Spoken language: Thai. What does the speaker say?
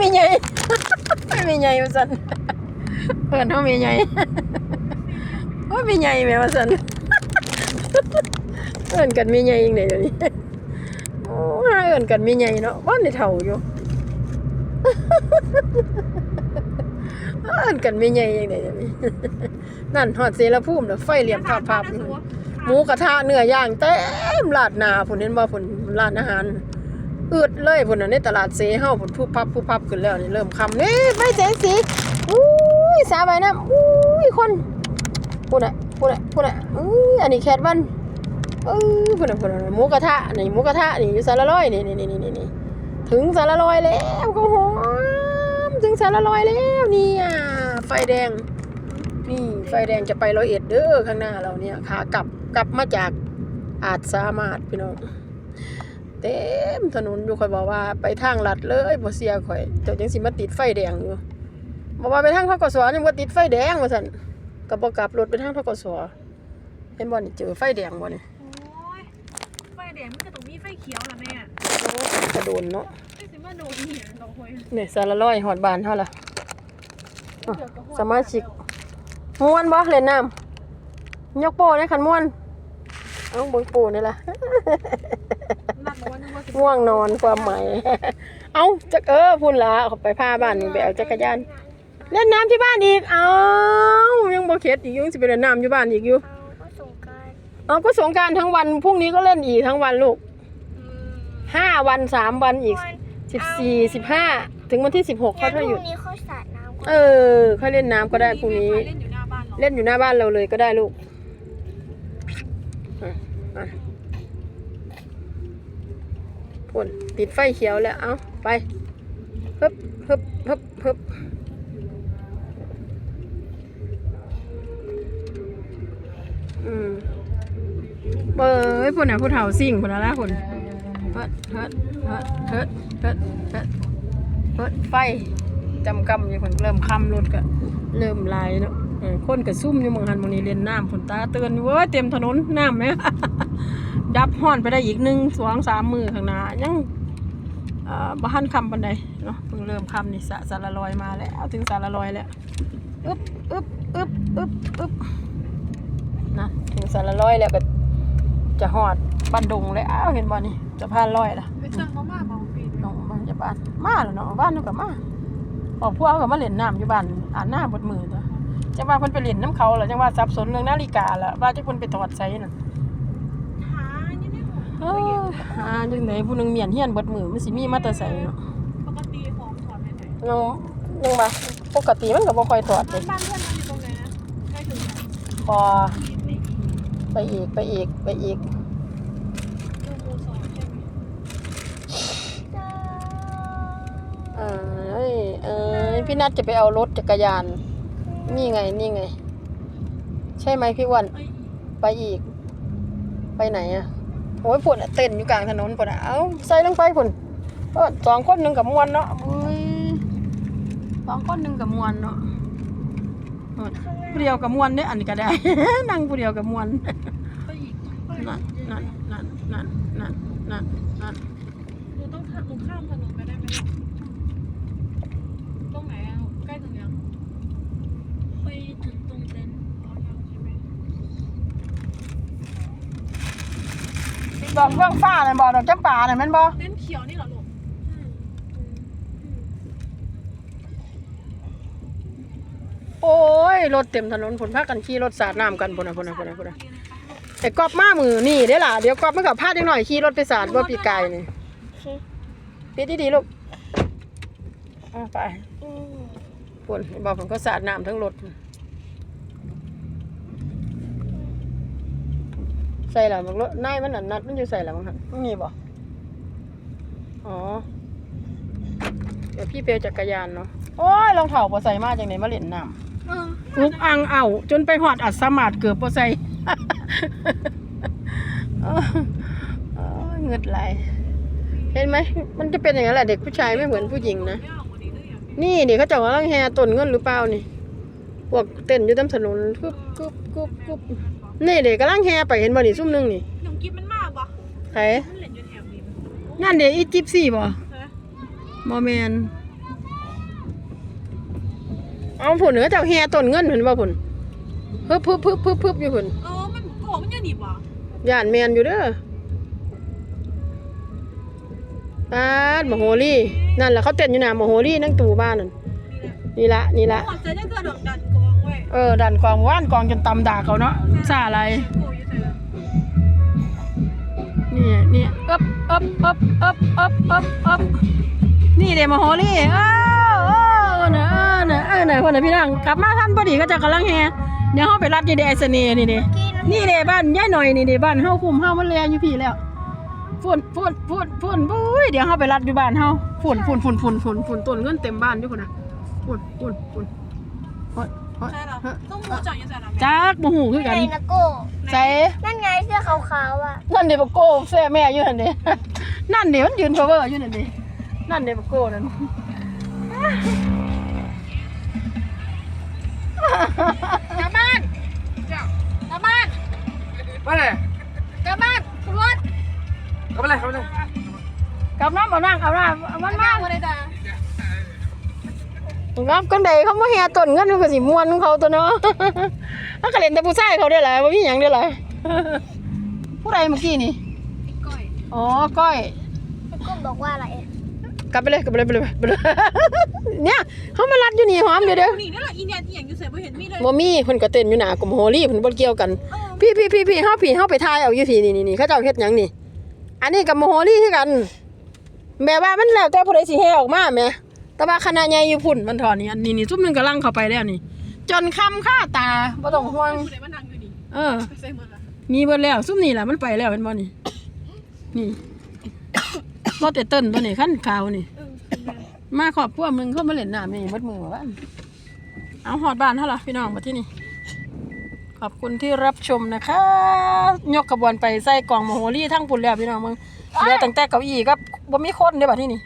มีใหญ่มีใหญ่ว่าซั่นเพิ่นเฮามีใหญ่โอ้ยมีใหญ่แม่ว่าซั่นเอินกันมีใหญ่จังได๋เดี๋ยวนี้โอ้เอินกันมีใหญ่เนาะบ่ได้เฒ่าอยู่เอินกันมีใหญ่จังได๋เดี๋ยวนี้นั่นฮอดเสรภูมิน่ะไฟเหลี่ยมภาพๆอยู่หมูกระทะเนื้อย่างเต็มลาดนาพุ่นเห็นบ่พุ่นร้านอาหาร อืดเลยพุ่นน่ะในตลาดเซเฮาพุ่นผู้พับผู้พับขึ้นแล้วนี่เริ่มคำนี่ไปแสงสีอุ้ยสาใบน้ำอุ้ยคนพุ่นน่ะพุ่นน่ะพุ่นน่ะอุ้ยอันนี้แคทวันเออพุ่นน่ะพุ่นน่ะหมูกระทะนี่หมูกระทะนี่อยู่สารลอยนี่นี่นี่นี่นี่ถึงสารลอยแล้วก็หอมถึงสารลอยแล้วนี่อะไฟแดง นี่ไฟแดงจะไปร้อยเอ็ดเด้อข้างหน้าเราเนี่ยขากลับกลับมาจากอาจสามารถพี่น้อง เต็มถนนอยู่ข่อยบอกว่าไปทางลัดเลยบ่เสียข่อยเจ้าจังสิมาติดไฟแดงอยู่บอกว่าไปทางทกสยังบ่ติดไฟแดงว่าซั่นก็บ่กลับรถไปทางทกสเห็นบ่นี่เจอไฟแดงบ่นี่โอ้ยไฟแดงมันก็ต้องมีไฟเขียวล่ะแม่โอ้กระโดนเนาะไม่สิมาโดนเหี่ยดอกหวยนี่สารร้อยฮอดบ้านเฮาล่ะอะสมาชิกม่วนบ่เล่นน้ำยกโป้ในคันม่วน เอาเบิ่งโป้นี่ล่ะ นัดบอกว่านึกว่าสิง่วงนอนความหมาย เอาจักเออพุ่นละเขาไปพาบ้านนี่ไปเอาจักรยานเล่นน้ำที่บ้านอีก เอายังบ่เข็ดอีกยังสิไปเล่นน้ำอยู่บ้านอีกอยู่เอาก็ส่งการเอาก็สงกรารทั้งวันพรุ่งนี้ก็เล่นอีกทั้งวันลูกห้าวันสามวันอีกสิบสี่สิบห้าถึงวันที่สิบหกงั้เขานพจะหยุรุ่ดงนี้เขาสาดน้ำก่อนเออเขาเล่นน้ำก็ได้พรุ่งนี้ เล่นอยู่หน้าบ้านเหรอเล่นอยู่หน้าบ้านเราเลยก็ได้ลูกอะอะพุ่ นติดไฟเขียวแล้ว เอาไปฮึบฮึบฮึบฮึบอืมเอ้ยพุ่นน่ะผู้เฒ่าซิ่งพุ่นละพุ่นเฮ็ดเฮ็ดเฮ็ดเฮ็ดเฮ็ดเฮ็ดเฮ็ดไฟจำกำอยู่พุ่นเริ่มคำรถก็เริ่มลายเนาะคนก็ซุ่มอยู่เมืองหันหมนี้เล่นน้ำพุ่นตาเตือนเว้ยเต็มถนนน้ำไหม ดับห้อนไปได้อีกหนึ่งสองสามมือข้างหน้ายังเอ่อบ้านคำบันไดเนาะเพิ่งเริ่มคำนี่สะสารลอยมาแล้ว ถึงสารลอยแล้วอึ๊บอึ๊บอึ๊บอึ๊บอึ๊บนะถึงสารลอยแล้วก็จะหอดบันดงเลยอ้าวเห็นบ่นี่จะพานลอยล่ะไปสั่งมาม่าเบาปีน้องบ้านจะบ้านมาแล้วเนาะบ้านนึงก็มาออกพวกก็มาเล่นน้ำอยู่บ้านอ่านหน้าบดมือตัวจังว่าเพิ่นไปเล่นน้ำเขาแล้วจังว่าสับสนเรื่องนาฬิกาแล้วว่าจักเพิ่นไปถอดใส่น่ะ หายังไม่หมด เอ้อหาจังไหนผู้หนึงเมียนเฮียนเบิดมือมันสิมีมาแต่ใส่เนาะปกติของถอดไปไหนยังยังว่าปกติมันก็บ่ค่อยถอดเลบ้ายนบ้านเพื่อนมันอยู่ตรงไหนนะใกล้ถึงไหนพอไปอีกไปอีกไปอีกดูหมูสองใช่ไหมเอ้ยเอ้ยพี่นัทจะไปเอารถจักรยาน นี่ไงนี่ไง ใช่ไหมพี่อ้วัน เอ้ยไปอีก ไปไหนอะ โอ้ยฝนอะเต้นอยู่กลางถนนฝนเอ้าใส่ลงไปฝนเออสองคนหนึ่งกับมวนเนาะอุ้ยสองคนหนึ่งกับมวนเนาะผู้เดียวกับมวนเนี่ยอันนี้ก็ได้ นั่งผู้เดียวกับมวนนั่นนั่นนั่นนั่นนั่นนั่นนั่นหนูต้องข้ามหนูข้ามถนนไปได้ไหมตรงไหนใกล้ถึงยังไปถึงตรงเต็นท์อ๋อยังใช่ไหม บอกเรื่องฟ้าเลยบอกดอกจำปาเลยแม่นบอเต็นท์เขียวนี่เหรอลูกโอ้ยรถเต็มถนนผลพากันขี่รถสาดน้ำกันพุ่นนะพุ่นนะพุ่นนะพุ่นนะไอ้กอบมามือนี่เด้อล่ะเดี๋ยวกอบมันกับพาดจังหน่อยขี่รถไปสาดว่าปีกายนี่โอเคปิดดีๆลูกเอาไปอืมปุ่นบอกผมก็สาดน้ำทั้งรถ ใส่หลังรถนายมันนั่นนัดมันอยู่ใส่หลังมันนี่บ่อ๋อ เดี๋ยวพี่เปียวจักรยานเนาะ โอ้ยรองเท้าบ่ใส่มาจังไหนมาเล่นน้เออำลุกอังเอา จนไปหอดอัดสมาดเกือบบ่ใส่เออเออเงืดไหลเห็นไหม มันจะเป็นอย่างนั้นแหละเด็กผู้ชายไม่เหมือนผู้หญิงนะไม่เอาวันนี้ด้วยอย่างนี่นี่เขาเจะกำลังแห่ต้นเงินหรือเปล่านี่พวกเต้นอยู่ตามถนนกึบกึบกึบกึบ นี่เด็กกำลังแห่ไปเห็นบ่นี่ซุ่มหนึงนี่น้องกิ๊บมันมากปะไผมันเล่นอยู่แถวนี้นั่นเด็กอีจิปซี่บ่ฮะบ่แม่นเอาผุนเนื้อเจ้าแห่ต้นเงินเห็นบ่ผุนพึบพึบพึบพึบพึบอยู่ผุนเออมันโกมันยังหนีบวะย่านแมนอยู่เด้อปาดมโหรีนั่นแหละเขาเต้นอยู่หน้ามโหรีนั่งตู่บ้านนั่นนี่ละนี่ละหัวใจจะเกิดดอกดันก องเออดันกองว่านกองจนตำด่าเขาเนาะซาอะไรนี่นี่เอ๊บเอ๊บเอ๊บเอ๊บเอ๊บเอ๊บเอ๊บนี่เดมโหรีเออเออเนอะเออเนอะเออเนอะคนน่ะพี่น้องกลับมาท่านพอดีก็จะกำลังแฮเดี๋ยวเฮาไปรัดยีเดไอเสนียนี่เดนี่เดบ้านยายหน่อยนี่เดบ้านเฮาคุมเฮามันแลอยู่พี่แล้วฝุ่นฝุ่นฝุ่นฝุ่นบุ้ยเดี๋ยวเฮาไปรัดอยู่บ้านเฮาฝุ่นฝุ่นฝุ่นฝุ่นฝุ่นฝุ่นต้นเงินเต็มบ้านอยู่พุ่นน่ะฝุ่นฝุ่นฝุ่น ใช่หรอเฮ้ยต้องมูจังยังไงล่ะจักบ่ฮู้คือไงกันนะโก้ใส่นั่นไงเสื้อขาวๆอะ นั่นเด้บ่โก้แซ่แม่อยู่นั่นเด้นั่นเด้มันยืน cover อยู่นั่นเด้นั่นเด้บ่โก้นั่นกลับบ้านกลับบ้านมาเลยกลับบ้านคุณรถเข้ามาเลยเข้ามาเลยกลับน้ำบ่นั่งเอาน้ำมันมามาเลยจ้า ครับกันใดเขามาแห่ต้นเงินมันก็สิม่วนของเขาตัวเนาะเขาก็เล่นแต่ผู้ชายเขาได้หลายบ่มีหยังได้หลายผู้ใดเมื่อกี้นี่ก้อยอ๋อก้อยแล้วโก้บอกว่าอะไรกลับไปเลยกลับไปเลยไปเลยไปเลยเนี่ยเขามารัดอยู่นี่หอมอยู่เด้อนี่นั่นแหละอีเนี่ยที่อย่างอยู่เสร็จไม่เห็นมีเลยบ่มีเพิ่นก็เต้นอยู่หน้ากลุ่มโฮลี่เพิ่นบ่เกี่ยวกันเออพี่พี่พี่พี่เฮาพี่เฮาไปถ่ายเอาอยู่พี่นี่นี่ๆๆเขาเจ้าเฮ็ดหยังนี่ อันนี้กับโมโหลี่คือกันแบบว่ามันแล้วแต่ผู้ใดสิแห่ออกมาแหม แต่ว่าคณะใหญ่อยู่พุ่นมันถอนนี่อันนี้นี่ซุ่มหนึงกำลังเข้าไปแล้วนี่ จนคำค่าตาบ่ต้องห่วงคุณไหนมานั่งอยู่นี่เออ ไปใส่หมดละมีเบิดแล้วซุ่มนี่ล่ะมันไปแล้วเป็นบ่นี่ นี่ รถแต่เต้นตัวนี้ขั้นขาวนี่ เออมาขอบพวกมึงเข้ามาเล่นน้ำนี่มัดมือบ้านเอาหอดบ้านเท่าไหร่พี่น้องมาที่นี่ ขอบคุณที่รับชมนะคะ ยกขบวนไปใส่กล่องโมโหลี่ทั้งปุ่นแล้วพี่น้องมึงเหลือตั้งแต่เก้าอี้ก็บ่มีคนเด้อบัดที่นี่